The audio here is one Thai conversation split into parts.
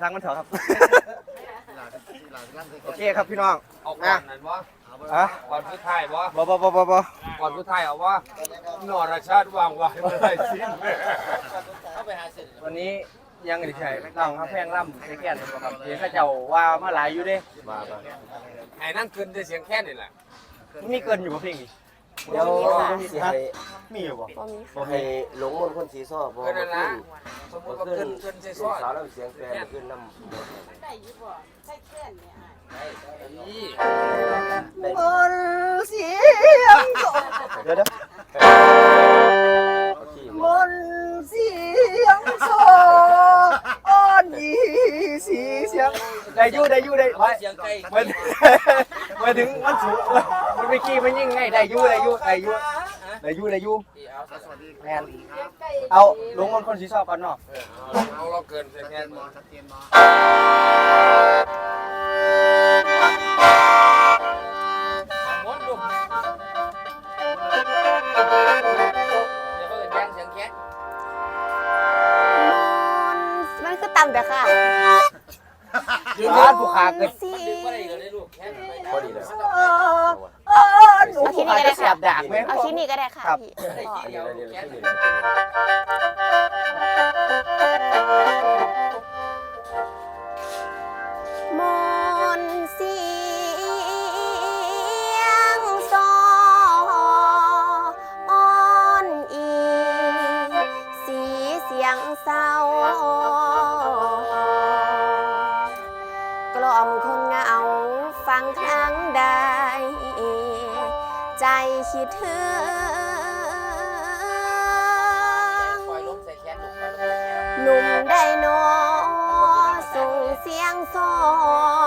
ทางมันเถอะครับ โอเคครับพี่น้อง เอาก่อนนั่นวะอะก่อนผู้ไทายวะบอบอบอบอบอก่อนผู้ไทยเอาวะนอรชาติวางไว้เมื่อไรสิ้นวันนี้ยังอีกใช่น้องครับแพงล่ำใช้แก่นครับเห็นข้าเจ้าว่ามาหลายอยู่เด้ไอ้นั่นขึ้นได้เสียงแค่นี่แหละ มีเกินอยู่กับเพลงอี เดี๋ยวสิให้มีอยู่บ่บ่มีบ่ให้หลงมนต์คนสีซ้อบ่เกินนั่นขึ้ละนสมมบ่ติว่าขึ้ขึ้นนขึ้นใส่เสีซ้ยงอนสาวแล้วเสียงแฟนขึ้นน้ำได้อยู่บ่ใช่แค่เนี่ยอ้ายนี่มนเสียง เดี๋ยวเดี๋ยว ได้อยู่ได้อยู่ได้ไว้เสียงไก่มันมาถึงมันสูงมันไม่ขี้มันยิ่งไงได้อยู่ได้อยู่ได้อยู่ได้อยู่ได้อยู่แมนเอาลงมันคนสีชอบกันเนาะเอาเราเกินเสียงแค่มอชัดเจนมอานผู้ขาเกิดสิดึงมาได้เลยลูกแค่พอดีเลยหนูผู้ขาจะเสียบดากไหมเอาชิ้นนี้ก็ได้ค่ะครับพี่ได้พ่อทีเดียวเดี๋ยวแค่เดี๋ยวนี้ คิดถึงปล่อยลมใส่แค่ลูกหนุ่มไดโนส่งเสียงโซม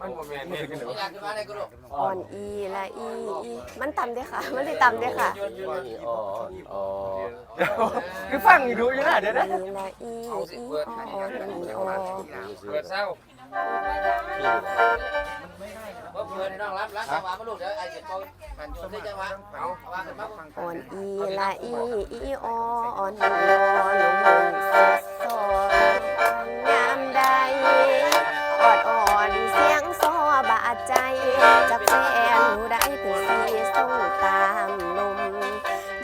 มันโมเมนต์นี่คืออยากขึ้นมาได้ก็ลูกอ่อนอีละอีอีมันต่ำด้วยค่ะ มันสิต่ำด้วยค่ะนี่อ๋ออ๋อคือฟังอยู่ดูอยู่นะเดี๋ยวนะอีละอีอีอ่อนอีอ่อนเปิดเศร้าขี้เมื่อเพื่อนน้องรับรักจังหวะมาลูกเดี๋ยวไอ้เจ็บเขาหันชนที่จังหวะเอาเอาว่ากันมาอ่อนอีละอีอีอ่อนอีอ่อนลงมือ สีส่งตามลม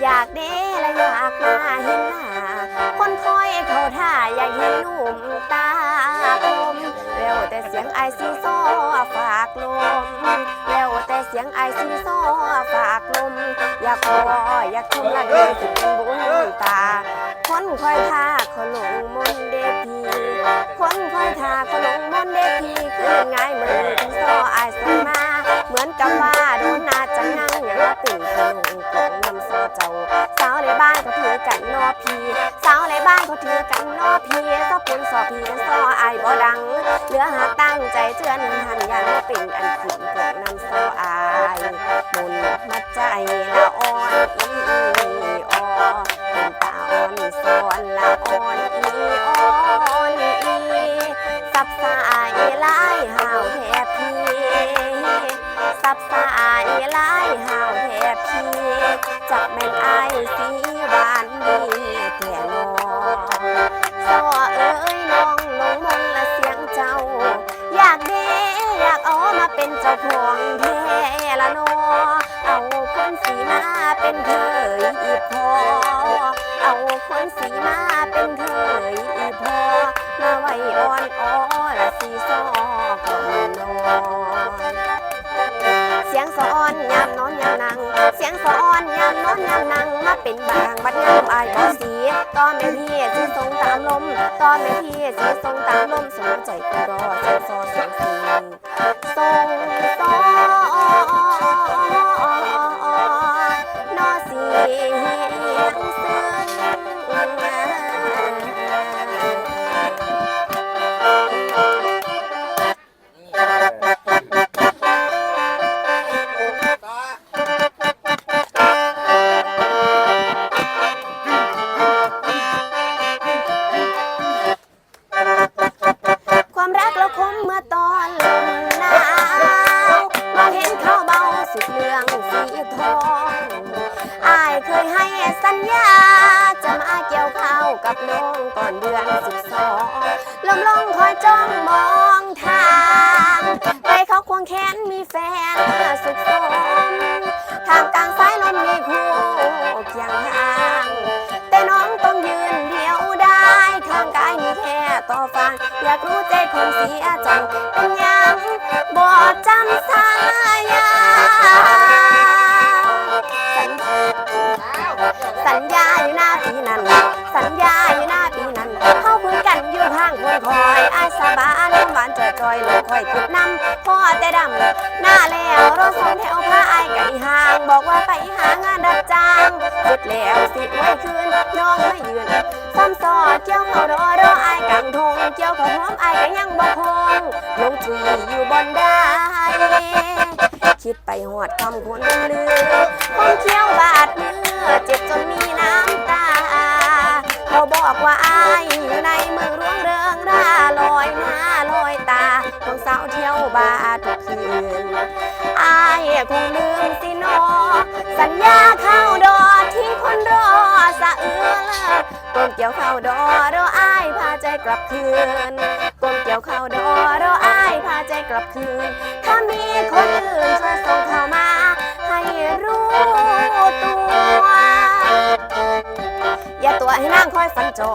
อยากเด้และอยากมาเห็นหน้าคนคอยเขาท่าอยากเห็นหนุ่มตาคมแล้วแต่เสียงไอซีโซฝากลมแล้วแต่เสียงไอซีโซฝากลม อยากพออยากชมละเดินสิเป็นบุญตา คนคอยท่าเขาหลงมนต์เดพีคนคอยท่าเขา อ่อนอ้อละสีซอก็นอนเสียงสะอ้อนยามนอนยามนั่งเสียงสะอ้อนยามนอนยามนั่งมาเป็นบางบัดยามอายบ่สีตอนแม่พี่สิทรงตามลมตอนแม่พี่สิทรงตามลมสมใจกูรอเสียงซอเสียงสี ลมลงคอยจ้องมองทางไปเขาควงแขนมีแฟนสุดสมทางกลางสายลมมีคู่เคียงห่าง แต่น้องต้องยืนเดียวได้ข้างกายมีแค่ต่อฟัง อยากรู้ใจคนเสียจังเป็นยังบอดจำสา สุดแล้วสิไว้คืนน้องไม่ยืนซ้ำซอดเกี่ยวเขารอรอไอ้ายกังทงเกี่ยวเขาหอมไอ้ายก็ยังบ่คงลงทุยอยู่บนได้คิดไปหอดคำคนลือคงเคี้ยวบาดมือเจ็บจนมีน้ำตา เขาบอกว่าอายอยู่ในเมืองร่วงเริงร่าลอยหน้าลอยตาของสาวเที่ยวบาร์ทุกคืนอายคงลืมสิ ก้มเกี่ยวข้าวดอรออายพาใจกลับคืนก้มเกี่ยวข้าวดอรออายพาใจกลับคืน ถ้ามีคนอื่นช่วยส่งเข้ามา ให้รู้ตัว อย่าตัวให้นางคอยฟันจอ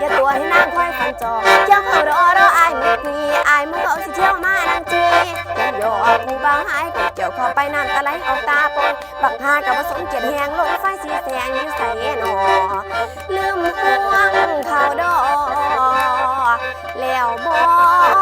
อย่าตัวให้นางคอยฟันจอเจ้าเขารอรออายมุกมีอายมุกเขาสิเที่ยวมานางจียังหยอกผู้บาวหายกดเกี่ยวข้าไปน้ำตะไหลออกตาปนบักพากับผสมเกียดแหงลง ที่แสงใส่หนอลืมห่วงเขาดอแล้วบอก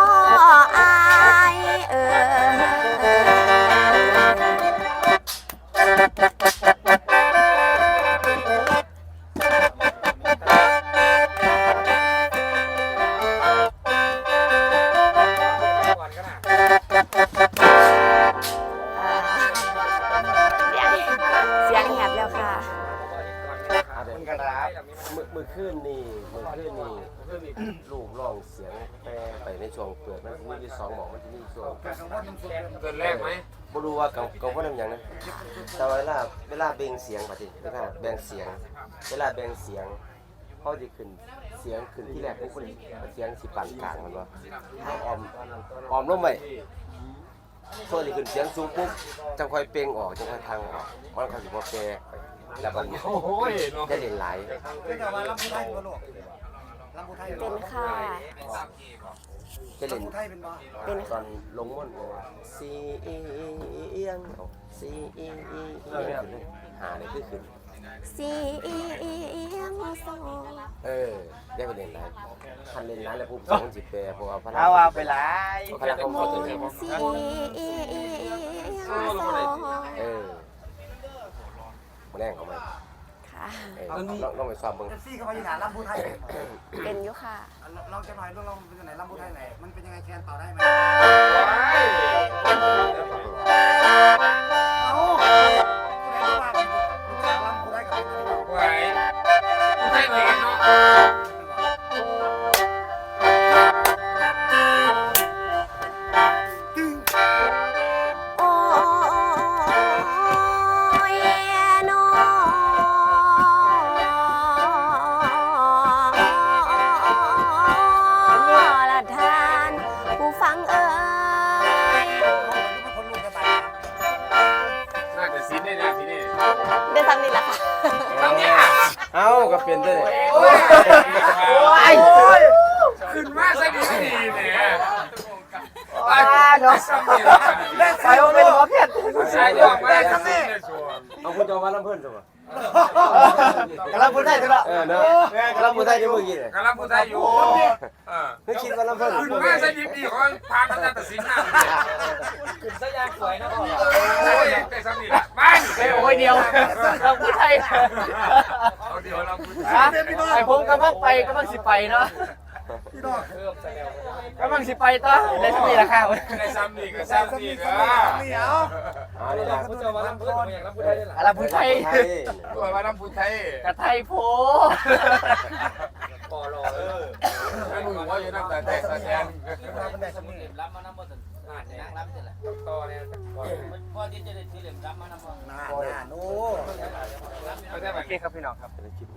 ช่วงเปิดมันมีอยู่สองหมอมันจะมีช่วงเกินแรกไหมบ่รู้ว่าเก่าเก่าว่าทำอย่างนะแต่เวลาเวลาเบ่งเสียงปฏิเวลาแบ่งเสียง เวลาแบ่งเสียงเขาจะขึ้นเสียงขึ้นที่แรกนี่คนเสียงสิปานกลางมันว่าออมออมลงไปโซ่ที่ขึ้นเสียงสูงปุ๊บจังค่อยเปล่งออกจังค่อยทางออกมันเขาสิบ่แปรแล้วมันโอ้โหเนาะได้เล่นหลายเป็นแต่ว่าลำพูไทยบ่ลูกลำพูไทยเป็นค่ะ จะเล่นลำพูไทยเป็นบ่เป็นตอนลงม่อนเลยสีเอียงเอาสีเอียงหาเลยคือขึ้นสีเอียงสองเออ ได้ไปเล่นหลายคันเล่นหลายแล้วปุ๊บสองสิบแปรเพราะว่าพลังเอาว่าไปหลายพลังเขาเขาจะเล่นสีเอียงสองเออมาแรงเขาไหมค่ะ เออลองลองไปซ้อมเบิ่งเอฟซีเขามาอยู่ฐานลำพูไทยเป็นอยู่ค่ะ ลองจะหน่อยลองเป็นยังไงลำพูไทยไหนมันเป็นยังไงแคนเป่าได้ไหม โอ้ยขึ้นมาซะดีดีเนี่ยไอ้เนาะเล่นสายโอเป็นหัวเพี้ยนใช่ยอมไม่ได้ทำนี่เอาคุณจะมาลำเพิ่นสิบ่กำลังพูดได้ใช่ไหมเออเนาะกำลังพูดไทยที่เมื่อกี้เนี่ยกำลังพูดไทยอยู่เออนึกคิดว่าลำเพิ่นขึ้นมาใส่ดีดีของพาทัศนตัดสินนะสยามสวยนะพ่อไอ้สามีละไปเอ้ยโอ้ยเดียวเราพูดไทยเอาเดี๋ยวเราพูด ฮะไอ้ผมกำลังไปกำลังสิไปเนาะเพิ่มสยามกำลังสิไปต่อได้สักทีละค่ะไอ้สามีกับสามีเด้ออ๋อนี่ล่ะผู้ชมว่าลำพูดอย่างลำพูดได้เลยอะไรพูดไทยไทยตัวมาลำพูดไทยกับไทยโพปอรอเออนั่นหนูว่าอยู่นั่งแต่แต่แสดงสมุนรับมานำบ่ถึงนั่งรับเสร็จแล้วต่อเนี่ยพ่อที่จะได้ที่เหลี่ยมรับมานำบ่โอเคครับพี่น้องครับเป็นคลิป